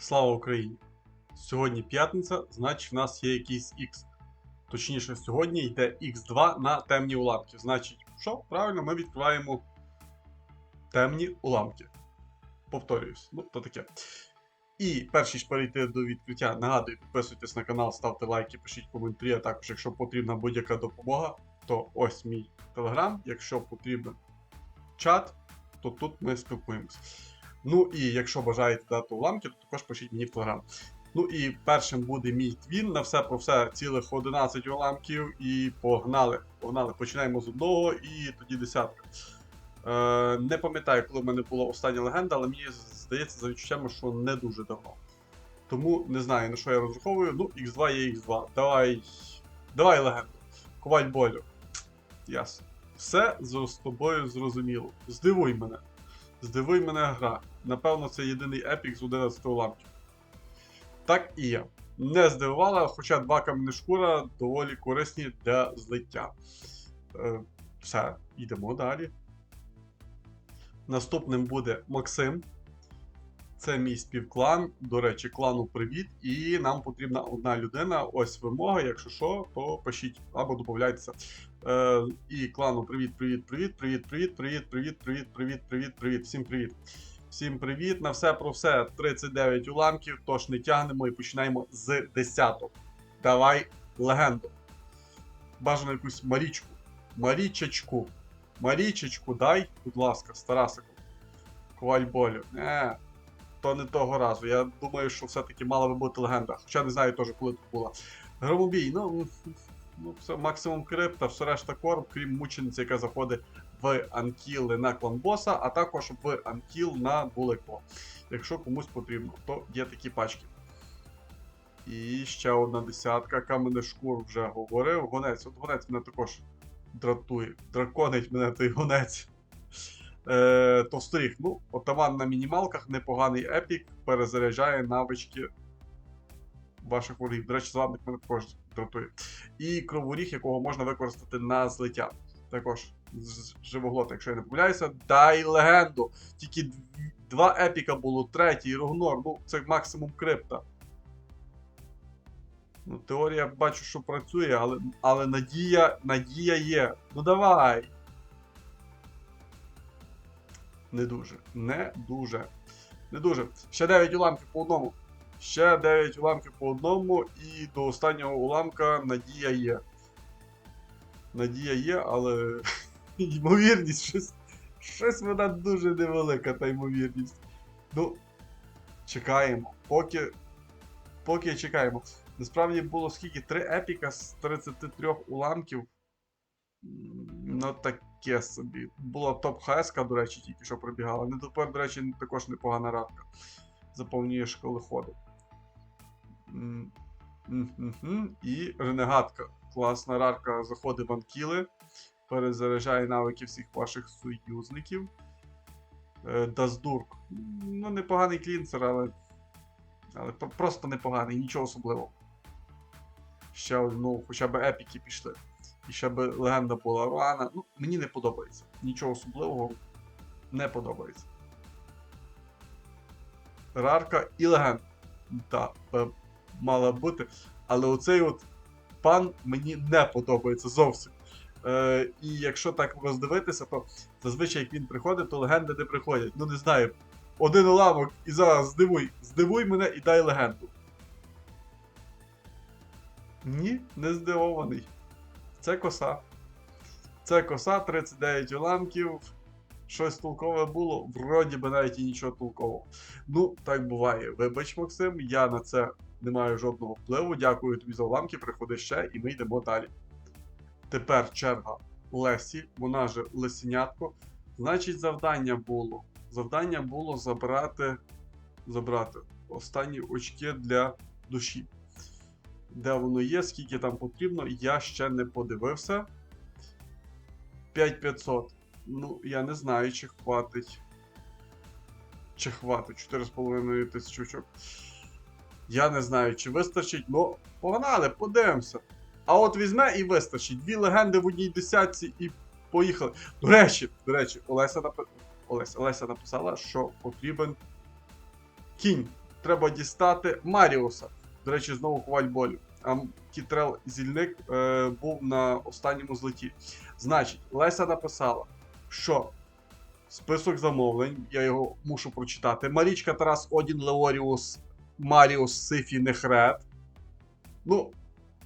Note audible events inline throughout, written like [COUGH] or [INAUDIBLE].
Слава Україні! Сьогодні п'ятниця, значить в нас є якийсь X. Точніше, сьогодні йде X2 на темні уламки. Значить, що? Правильно, ми відкриваємо темні уламки. Повторююсь, ну то таке. І перш ніж перейти до відкриття, нагадую, підписуйтесь на канал, ставте лайки, пишіть коментарі, а також, якщо потрібна будь-яка допомога, то ось мій телеграм. Якщо потрібен чат, то тут ми спілкуємося. Ну і якщо бажаєте дати уламки, то також пишіть мені в телеграм. Ну і першим буде мій твін на все про все цілих 11 уламків. І погнали. Погнали. Починаємо з одного і тоді десятка. Е, не пам'ятаю, коли в мене була остання легенда, але мені здається за відчуттями, що не дуже давно. Тому не знаю на що я розраховую. Ну, X2 є X2. Давай. Давай легенду. Коваль болю. Ясно. Все з тобою зрозуміло. Здивуй мене. Здивуй мене гра. Напевно, це єдиний епік з 11 уламків. Так і є. Не здивувала, хоча два камені шкура доволі корисні для злиття. Е, все, йдемо далі. Наступним буде Максим. Це мій співклан. До речі, клану привіт. І нам потрібна одна людина. Ось вимога. Якщо що, то пишіть або додавайтеся. Е, і клану привіт, привіт, привіт, привіт, привіт, привіт, привіт, привіт, привіт, привіт, привіт. Всім привіт. Всім привіт. На все про все 39 уламків. Тож не тягнемо і починаємо з 10. Давай легенду. Бажано якусь Марічку. Марічечку. Марічечку дай, будь ласка, з Тарасиком. Коваль болю. Не, то не того разу. Я думаю, що все-таки мала би бути легенда. Хоча не знаю теж, коли тут була. Громобій, ну, ну все, максимум крипта, все решта корм, крім мучениці, яка заходить в анкіли на кланбоса, а також в анкіл на булико. Якщо комусь потрібно, то є такі пачки. І ще одна десятка. Каменний шкур вже говорив. Гонець, от гонець мене також дратує. Драконить мене той гонець. Е, Товсторіг. Ну, отаман на мінімалках, непоганий епік, перезаряджає навички ваших ворогів. До речі, зладник мене також дратує. І кроворіг, якого можна використати на злиття. Також з живоглота, якщо я не помиляюся. Дай легенду. Тільки дв- два епіка було, третій Рогнор. Ну, це максимум крипта. Ну, теорія бачу, що працює, але, але надія, надія є. Ну давай. Не дуже. Не дуже. Не дуже. Ще 9 уламків по одному. Ще 9 уламків по одному, і до останнього уламка надія є. Надія є, але [LAUGHS] [LAUGHS] ймовірність щось. Щось вона дуже невелика, та ймовірність. Ну, чекаємо. Поки. Поки чекаємо. Насправді було скільки? Три епіка з 33 уламків. Ну, таке собі. Була топ хс до речі, тільки що пробігала. Не тепер, до речі, також непогана радка. Заповнює школи ходу. І ренегатка. Класна рарка заходить в анкіли. Перезаряджає навики всіх ваших союзників. Е, Даздурк. Ну, непоганий клінцер, але. Але просто непоганий, нічого особливого. Ще одну, хоча б епіки пішли. І ще б легенда була Руана. Ну, мені не подобається. Нічого особливого не подобається. Рарка і легенда. Так, е, мала бути. Але оцей от пан мені не подобається зовсім. Е, і якщо так роздивитися, то зазвичай як він приходить, то легенди не приходять. Ну не знаю. Один уламок і зараз здивуй. Здивуй мене і дай легенду. Ні, не здивований. Це коса. Це коса, 39 уламків. Щось толкове було, вроді би навіть і нічого толкового. Ну, так буває. Вибач, Максим, я на це не маю жодного впливу. Дякую тобі за уламки, приходи ще, і ми йдемо далі. Тепер черга Лесі, вона же Лесенятко. Значить, завдання було. Завдання було забрати, забрати останні очки для душі. Де воно є, скільки там потрібно, я ще не подивився. 5500. Ну, я не знаю, чи хватить. Чи хватить 4,5 тисячі очок. Я не знаю, чи вистачить, ну, погнали, подивимося. А от візьме і вистачить. Дві легенди в одній десятці і поїхали. До речі, до речі, Олеся, напи... Олеся, Олеся написала, що потрібен кінь. треба дістати Маріуса. До речі, знову коваль болю. А Кітрел Зільник е, був на останньому злеті. Значить, Леся написала, що список замовлень, я його мушу прочитати. Марічка Тарас Одін Леоріус Маріус Сифі Нехрет. Ну,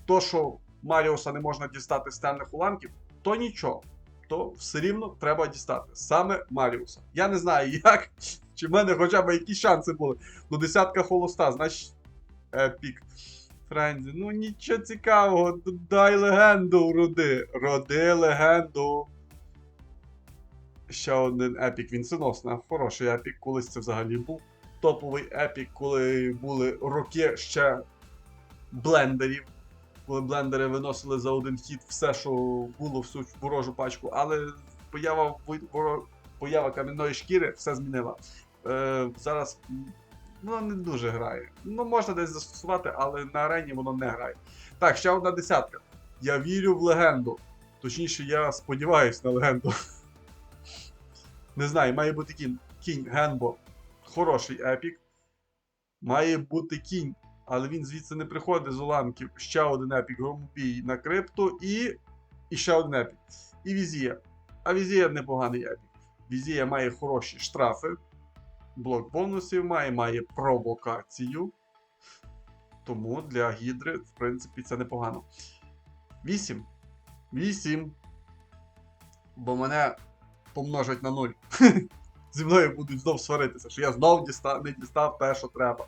то, що Маріуса не можна дістати з темних уламків, то нічого. То все рівно треба дістати. Саме Маріуса. Я не знаю, [LAUGHS] як, чи в мене хоча б якісь шанси були. Ну, десятка холоста, значить, епік. Френзі, ну нічого цікавого, дай легенду роди. Роди легенду. Ще один епік вінценосна. Хороший епік, колись це взагалі був. Топовий епік, коли були роки ще блендерів. Коли блендери виносили за один хід все, що було всю ворожу пачку, але поява, поява кам'яної шкіри все змінила. Е, зараз воно не дуже грає. Ну, можна десь застосувати, але на арені воно не грає. Так, ще одна десятка. Я вірю в легенду. Точніше, я сподіваюся на легенду. [LAUGHS] Не знаю, має бути кінь, кінь Генбо. Хороший епік. Має бути кінь, але він звідси не приходить з уламків. Ще один епік Громобій на крипту і. І ще один епік. І Візія. А Візія непоганий епік. Візія має хороші штрафи. Блок бонусів має, має провокацію. Тому для Гідри, в принципі, це непогано. 8. 8. Бо мене помножать на 0. [LAUGHS] Зі мною будуть знов сваритися, що я знов не дістав те, що треба.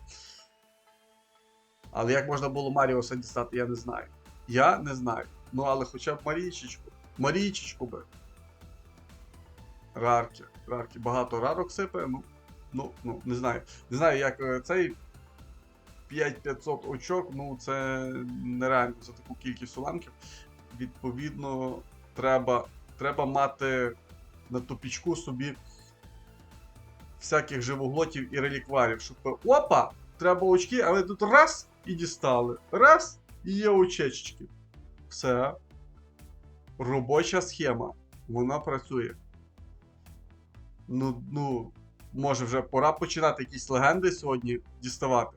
Але як можна було Маріуса дістати, я не знаю. Я не знаю. Ну, але хоча б Марійчичку. Марійчичку би. Рарки. Рарки. Багато рарок сипе, ну. Ну, ну, не знаю. Не знаю, як е, цей 5500 очок, ну це нереально за таку кількість уламків. Відповідно, треба, треба мати на тупічку собі всяких живоглотів і релікварів, щоб опа! Треба очки, але тут раз і дістали. Раз і є очечки. Все. Робоча схема. Вона працює. Ну, ну, може вже пора починати якісь легенди сьогодні діставати.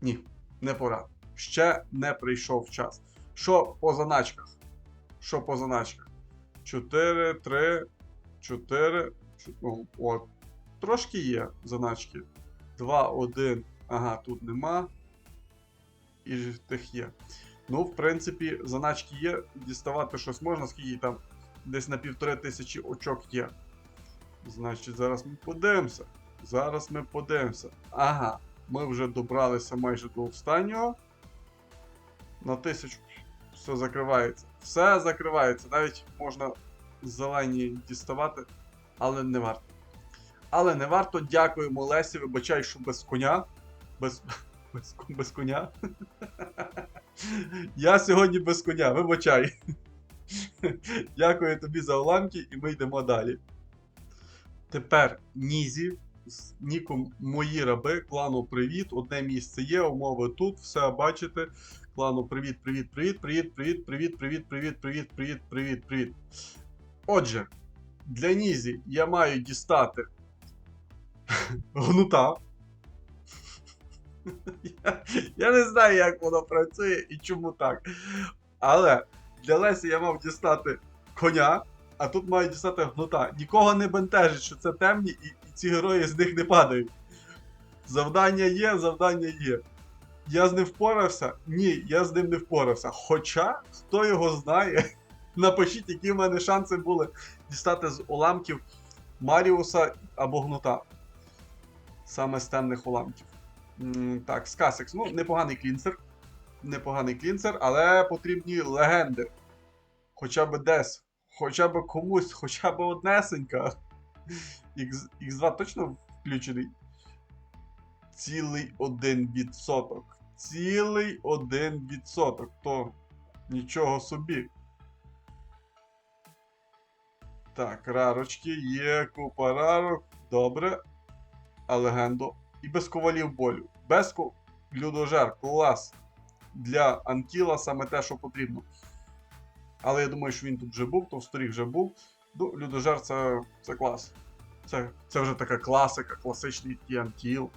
Ні, не пора. Ще не прийшов час. Що по заначках? Що по заначках? 4, 3, 4. Ну, от. Трошки є заначки. 2, 1. Ага, тут нема. І тих є. Ну, в принципі, заначки є. Діставати щось можна, скільки там десь на півтори тисячі очок є. Значить, зараз ми подивимося. Зараз ми подивимося. Ага, ми вже добралися майже до останнього. На тисячу. Все закривається. Все закривається. Навіть можна зелені діставати, але не варто. Але не варто. Дякуємо Лесі. Вибачай, що без коня. Без, без, без коня. Я сьогодні без коня, вибачай. Дякую тобі за уламки, і ми йдемо далі. Тепер Нізі з ніком Мої раби, клану Привіт. Одне місце є, умови тут, все бачите. Клану Привіт, привіт, привіт, привіт, привіт, привіт, привіт, привіт, привіт, привіт, привіт, привіт. Отже, для Нізі я маю дістати гнута. Я, я не знаю, як воно працює і чому так. Але для Лесі я мав дістати коня, а тут маю дістати гнута. Нікого не бентежить, що це темні, і, і ці герої з них не падають. Завдання є, завдання є. Я з ним впорався? Ні, я з ним не впорався. Хоча, хто його знає, [LAUGHS] напишіть, які в мене шанси були дістати з уламків Маріуса або гнута. Саме з темних уламків. Так, Скасекс. Ну, непоганий клінсер. Непоганий клінсер, але потрібні легенди. Хоча б десь. Хоча б комусь, хоча б однесенька. X, X2 точно включений? Цілий один відсоток. Цілий один відсоток. То нічого собі. Так, рарочки, є купа рарок. Добре. А. І без ковалів болю. Без людожер, клас. Для Анкіла саме те, що потрібно. Але я думаю, що він тут вже був, то в сторі вже був. Ну, людожер це, це клас. Це, це вже така класика, класичний Анкіл.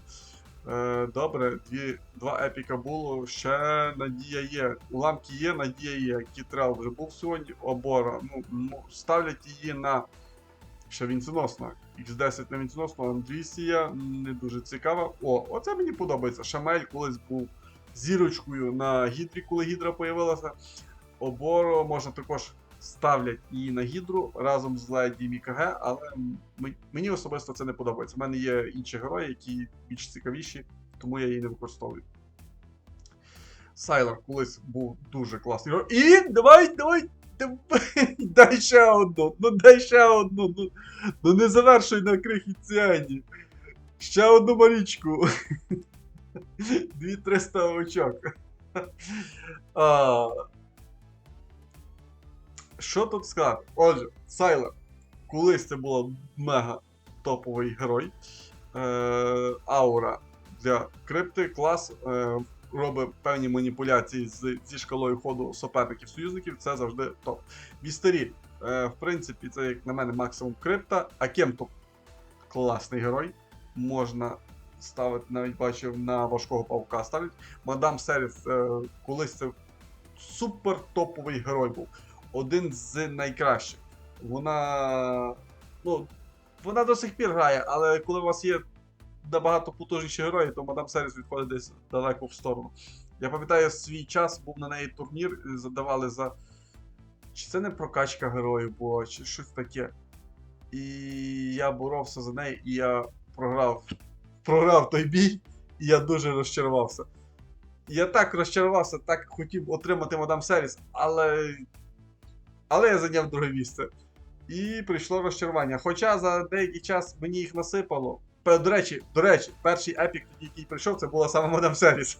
Е, добре, дві, два епіка було. Ще надія є. Уламки є, надія є. Кітрел вже був сьогодні. Обора. Ну, ставлять її на. Ще вінценосна. X10 на вінценосну, Андрісія. Не дуже цікава. О, оце мені подобається. Шамель колись був зірочкою на гідрі, коли гідра появилася. Оборо можна також ставлять її на гідру разом з Леді МКГ, але мені особисто це не подобається. У мене є інші герої, які більш цікавіші, тому я її не використовую. Сайлер колись був дуже класний герой. І давай, давай, [LAUGHS] дай ще одну, ну дай ще одну, ну, ну не завершуй на крихітціані. Ще одну марічку. 2300 [LAUGHS] очок. [LAUGHS] А, що тут сказати? Отже, Сайлер. Колись це була мега топовий герой. Е, аура для крипти. Клас е, робить певні маніпуляції з, зі шкалою ходу суперників-союзників. Це завжди топ. Вістері. Е, в принципі, це, як на мене, максимум крипта. А Кемто класний герой. Можна ставити, навіть бачив, на важкого павука ставлять. Мадам Серіс, е, колись це супер топовий герой був. Один з найкращих. Вона. Ну, вона до сих пір грає, але коли у вас є набагато потужніші герої, то Мадам Серіс відходить десь далеко в сторону. Я пам'ятаю, свій час був на неї турнір, задавали за. Чи це не прокачка героїв була, чи щось таке. І я боровся за неї, і я програв. Програв той бій, і я дуже розчарувався. Я так розчарувався, так хотів отримати Мадам Серіс, але. Але я зайняв друге місце. І прийшло розчарування. Хоча за деякий час мені їх насипало. До речі, до речі, перший епік, який прийшов, це була саме Мадам Серіс.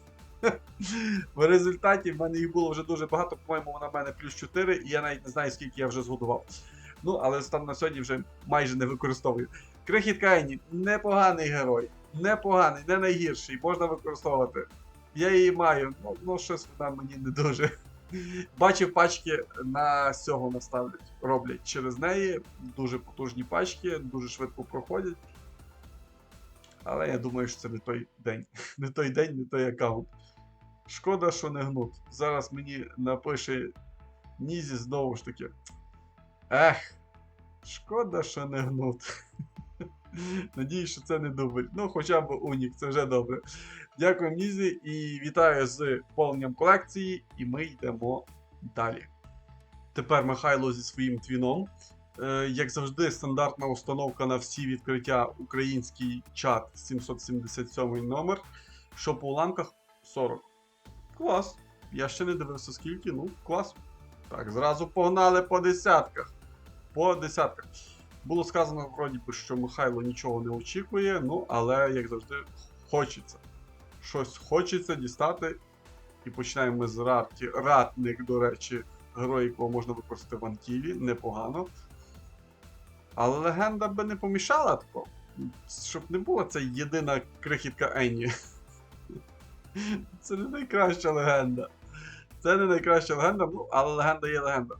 В результаті в мене їх було вже дуже багато, по-моєму, вона в мене плюс 4, і я навіть не знаю, скільки я вже згодував. Ну, але станом на сьогодні вже майже не використовую. Крихіт Кайні, непоганий герой, непоганий, не найгірший, можна використовувати. Я її маю, ну, ну щось вона мені не дуже. [LAUGHS] Бачив пачки на цього наставлять, роблять через неї. Дуже потужні пачки, дуже швидко проходять. Але я думаю, що це не той день. [LAUGHS] Не той день, не той аккаунт. Шкода, що не гнут. Зараз мені напише Нізі знову ж таки. Ех, шкода, що не гнут. [LAUGHS] Надіюсь, що це не дубль. Ну, хоча б унік, це вже добре. Дякую, Нізі, і вітаю з повненням колекції, і ми йдемо далі. Тепер Михайло зі своїм твіном. Е, як завжди, стандартна установка на всі відкриття український чат 777 номер. Що по уламках 40. Клас. Я ще не дивився скільки, ну, клас. Так, зразу погнали по десятках. По десятках. Було сказано, вроді що Михайло нічого не очікує, ну, але, як завжди, хочеться. Щось хочеться дістати. І починаємо з рарки. Ратник, до речі, герой, якого можна використати в Антілі, непогано. Але легенда би не помішала такого. Щоб не була це єдина крихітка Енні. Це не найкраща легенда. Це не найкраща легенда, ну, але легенда є легенда.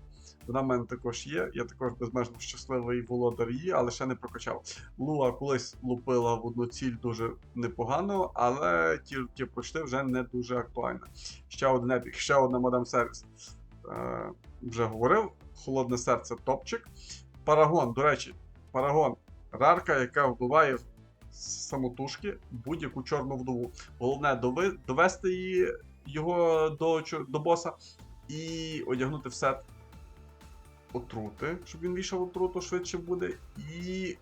Вона в мене також є. Я також безмежно щасливий володар її, але ще не прокачав. Луа колись лупила в одну ціль дуже непогано, але тільки пройшли вже не дуже актуально. Ще один епік, ще одна мадам сервіс. Е, вже говорив. Холодне серце топчик. Парагон, до речі, парагон. Рарка, яка вбиває самотужки будь-яку чорну вдову. Головне довести її, його до, до боса і одягнути в сет отрути, щоб він війшов отруту швидше буде. І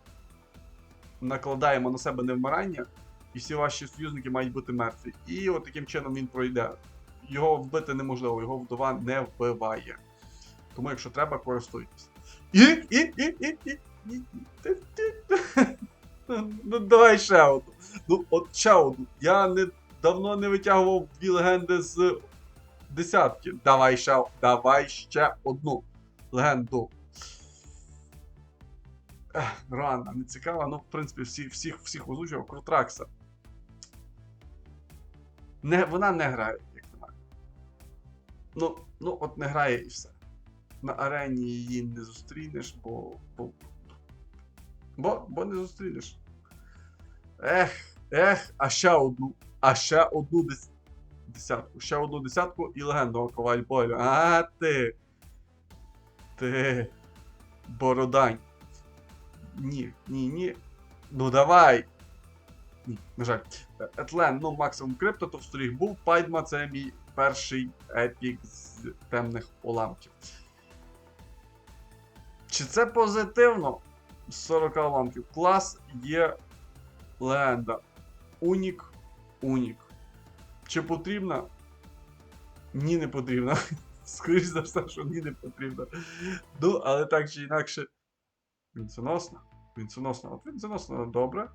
накладаємо на себе невмирання, і всі ваші союзники мають бути мертві. І от таким чином він пройде. Його вбити неможливо, його вдова не вбиває. Тому, якщо треба, користуйтесь. І, і, і, і, і, і. [LAUGHS] Ну, давай ще одну. Ну, от ще. Я не, давно не витягував дві легенди з десятки. Давай ще, давай ще одну легенду. Ех, Рана, не цікава, ну, в принципі, всіх, всіх, всіх озвучував Крутракса. Не, вона не грає, як на мене. Ну, ну, от не грає і все. На арені її не зустрінеш, бо. Бо, бо, бо не зустрінеш. Ех, Ех, а ще одну. А ще одну дес... десятку. Ще одну десятку і легенду коваль болю. А ти. Ти. Бородань. Ні, ні, ні. Ну давай. Ні, на жаль. Етлен, ну максимум крипто, то в сторіг був. Пайдма це мій перший епік з темних уламків. Чи це позитивно? З 40 уламків. Клас є легенда. Унік. Унік. Чи потрібна? Ні, не потрібна. [LAUGHS] Скоріше за все, що ні, не потрібна. Ну, але так чи інакше. Вінценосна. Вінценосна. От вінценосна добре.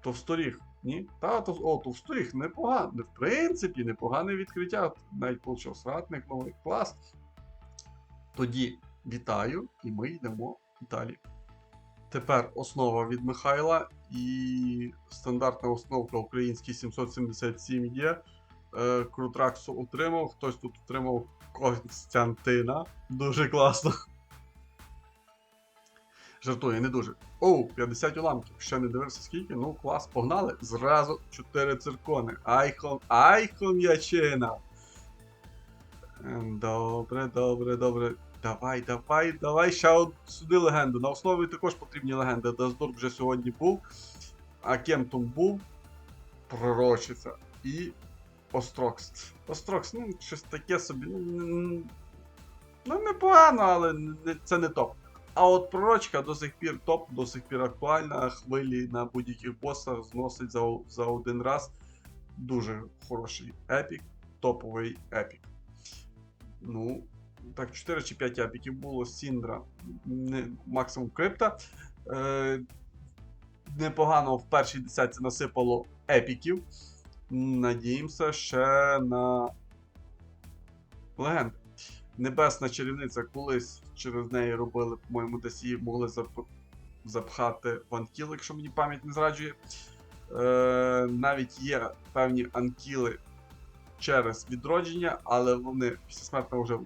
Товсторіг. Ні? Та, то, о, товсторіг непогано. В принципі, непогане відкриття. Навіть получив ратник новий клас. Тоді вітаю, і ми йдемо далі. Тепер основа від Михайла і стандартна основка український 777 є. Е, Крутраксу отримав, хтось тут отримав Константина. Дуже класно. Жартую, не дуже. Оу, 50 уламків. Ще не дивився скільки. Ну, клас, погнали. Зразу 4 циркони. Айхон, айхон ячина. Ем, Добре, добре, добре. Давай, давай, давай ще от сюди легенду. На основі також потрібні легенди. Даздор вже сьогодні був. А Кемтон був. Пророчиця. І Острокс. Острокс, ну, щось таке собі. Ну, ну непогано, але це не топ. А от пророчка до сих пір топ, до сих пір актуальна. Хвилі на будь-яких босах зносить за, за один раз. Дуже хороший епік, топовий епік. Ну, так, 4 чи 5 епіків було Сіндра, максимум крипта. Е, непогано в першій десятці насипало епіків. Надіємося ще на легенди. Небесна чарівниця колись через неї робили, по-моєму, десь її могли зап- запхати в анкіл, якщо мені пам'ять не зраджує. Е, навіть є певні анкіли через відродження, але вони після смертного вже.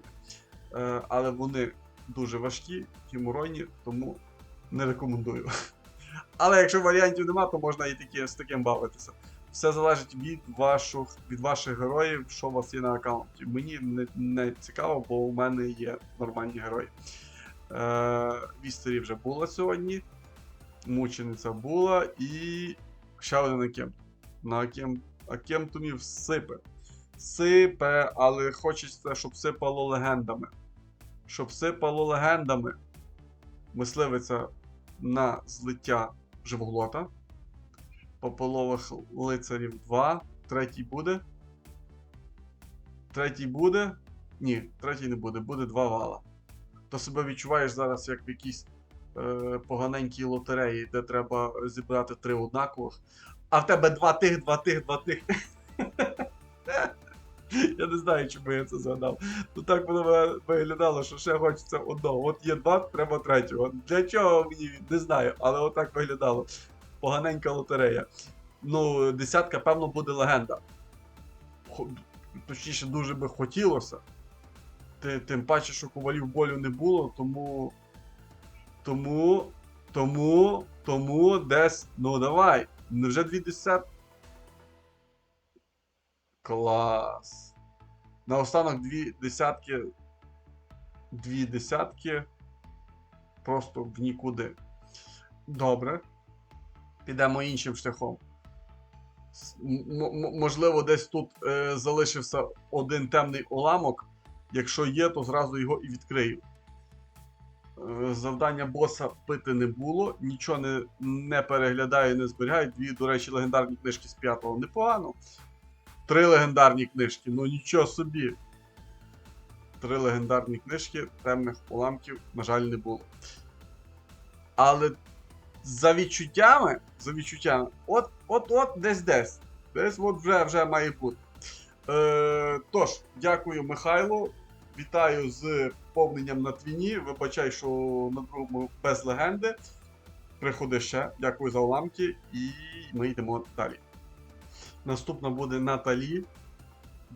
Е, але вони дуже важкі, геморойні, тому не рекомендую. Але якщо варіантів нема, то можна і такі, з таким бавитися. Все залежить від ваших, від ваших героїв, що у вас є на аккаунті. Мені не, не цікаво, бо у мене є нормальні герої. Е, Вістері вже була сьогодні. Мучениця була і ще один Акем. На Акем, Акемтумі всипе. Сипе, але хочеться, щоб сипало легендами. Щоб сипало легендами. Мисливиця на злиття живоглота. Пополових лицарів 2. Третій буде. Третій буде. Ні, третій не буде, буде два вала. То себе відчуваєш зараз як в якійсь е, поганенькій лотереї, де треба зібрати три однакових. А в тебе два тих, два тих, два тих. [LAUGHS] [LAUGHS] Я не знаю, чому я це згадав. Ну так воно виглядало, що ще хочеться одного. От є два, треба третього. Для чого мені не знаю, але отак виглядало. Поганенька лотерея. Ну, десятка, певно, буде легенда. Точніше, дуже би хотілося. Тим паче, що ковалів болю не було, тому. Тому. Тому. Тому десь. Ну давай. Невже дві десятки? Клас. Наостанок дві десятки. Дві десятки. Просто в нікуди. Добре. Підемо іншим шляхом. Можливо, десь тут е, залишився один темний уламок. Якщо є, то зразу його і відкрию. Е, завдання боса пити не було, нічого не, не переглядаю, не зберігаю. Дві, до речі, легендарні книжки з п'ятого непогано. Три легендарні книжки, ну нічого собі. Три легендарні книжки, темних уламків, на жаль, не було. Але за відчуттями, за відчуттями, от, от, от, десь десь. Десь от вже, вже має бути. Е, тож, дякую, Михайло. Вітаю з повненням на твіні. Вибачай, що на другому без легенди. Приходи ще. Дякую за уламки. І ми йдемо далі. Наступна буде Наталі.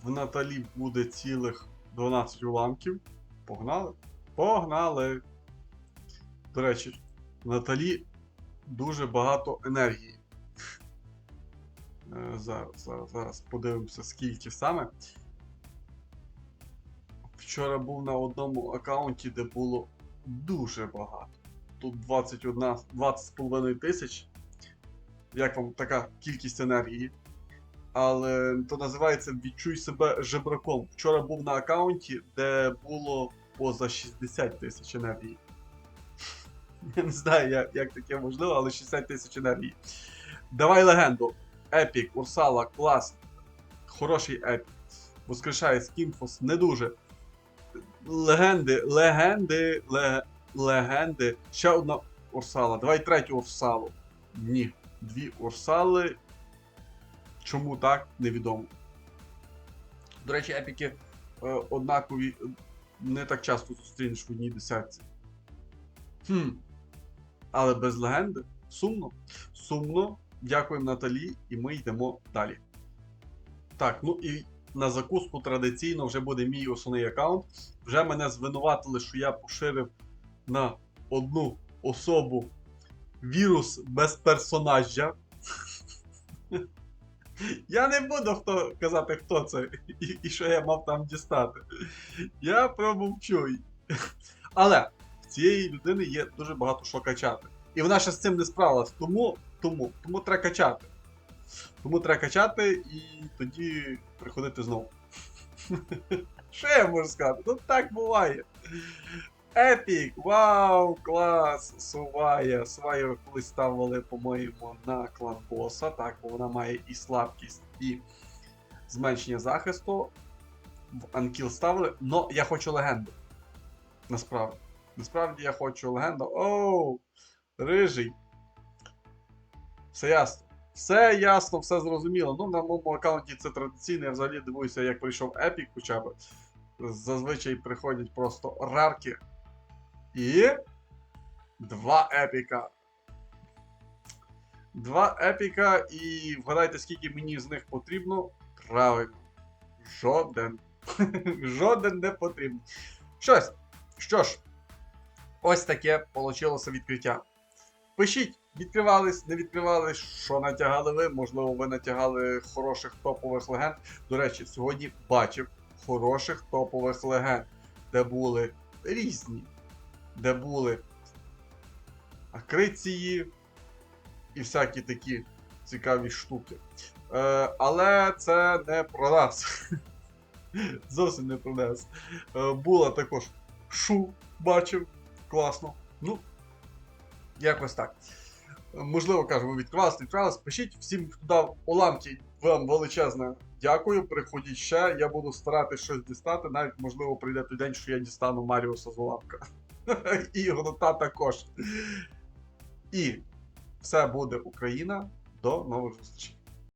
В Наталі буде цілих 12 уламків. Погнали? Погнали! До речі, в Наталі дуже багато енергії. Е, Зараз, зараз, зараз подивимося, скільки саме. Вчора був на одному аккаунті, де було дуже багато. Тут 21, 20,5 тисяч. Як вам така кількість енергії? Але то називається Відчуй себе жебраком. Вчора був на аккаунті, де було поза 60 тисяч енергії. Я не знаю, як, як таке можливо, але 60 тисяч енергії. Давай легенду. Епік, Урсала, клас. Хороший епік. Воскрешає Скімфос, не дуже. Легенди, легенди, ле, легенди. Ще одна Урсала. Давай третю Урсалу. Ні. Дві Урсали. Чому так, невідомо. До речі, епіки е, однакові е, не так часто зустрінеш в одній десятці. Хм. Але без легенди. Сумно. Сумно. Дякуємо Наталі, і ми йдемо далі. Так, ну і на закуску традиційно вже буде мій основний аккаунт. Вже мене звинуватили, що я поширив на одну особу вірус без персонажа. Я не буду хто, казати, хто це і, і що я мав там дістати. Я промовчу. Але в цієї людини є дуже багато що качати. І вона ще з цим не справилась. Тому, тому, тому треба качати. Тому треба качати і тоді приходити знову. Що я можу сказати? Ну так буває. Епік! Вау! Клас! Сувая! Суваю колись ставили, по-моєму, на клан боса. Так, бо вона має і слабкість, і зменшення захисту. В Анкіл ставили, но я хочу легенду. Насправді. Насправді я хочу легенду. Оу! Рижий. Все ясно. Все ясно, все зрозуміло. Ну, на моєму аккаунті це традиційно. Я взагалі дивуюся, як прийшов Епік хоча б. Зазвичай приходять просто рарки. І. Два епіка. Два епіка, і вгадайте, скільки мені з них потрібно. Правильно. Жоден. [LAUGHS] Жоден не потрібен. Щось. Що ж, ось таке получилося відкриття. Пишіть, відкривались, не відкривались, що натягали ви. Можливо, ви натягали хороших топових легенд. До речі, сьогодні бачив хороших топових легенд, де були різні, де були акриції і всякі такі цікаві штуки. Е, але це не про нас. [LAUGHS] Зовсім не про нас. Е, була також шу, бачив, класно. Ну, якось так. Можливо, ви відкривалися, не відкривалися. Пишіть всім, хто дав уламки, вам величезне дякую. Приходіть ще. Я буду старатися щось дістати. Навіть, можливо, прийде той день, що я дістану Маріуса з уламка. [LAUGHS] І грота також. І все буде Україна. До нових зустрічей.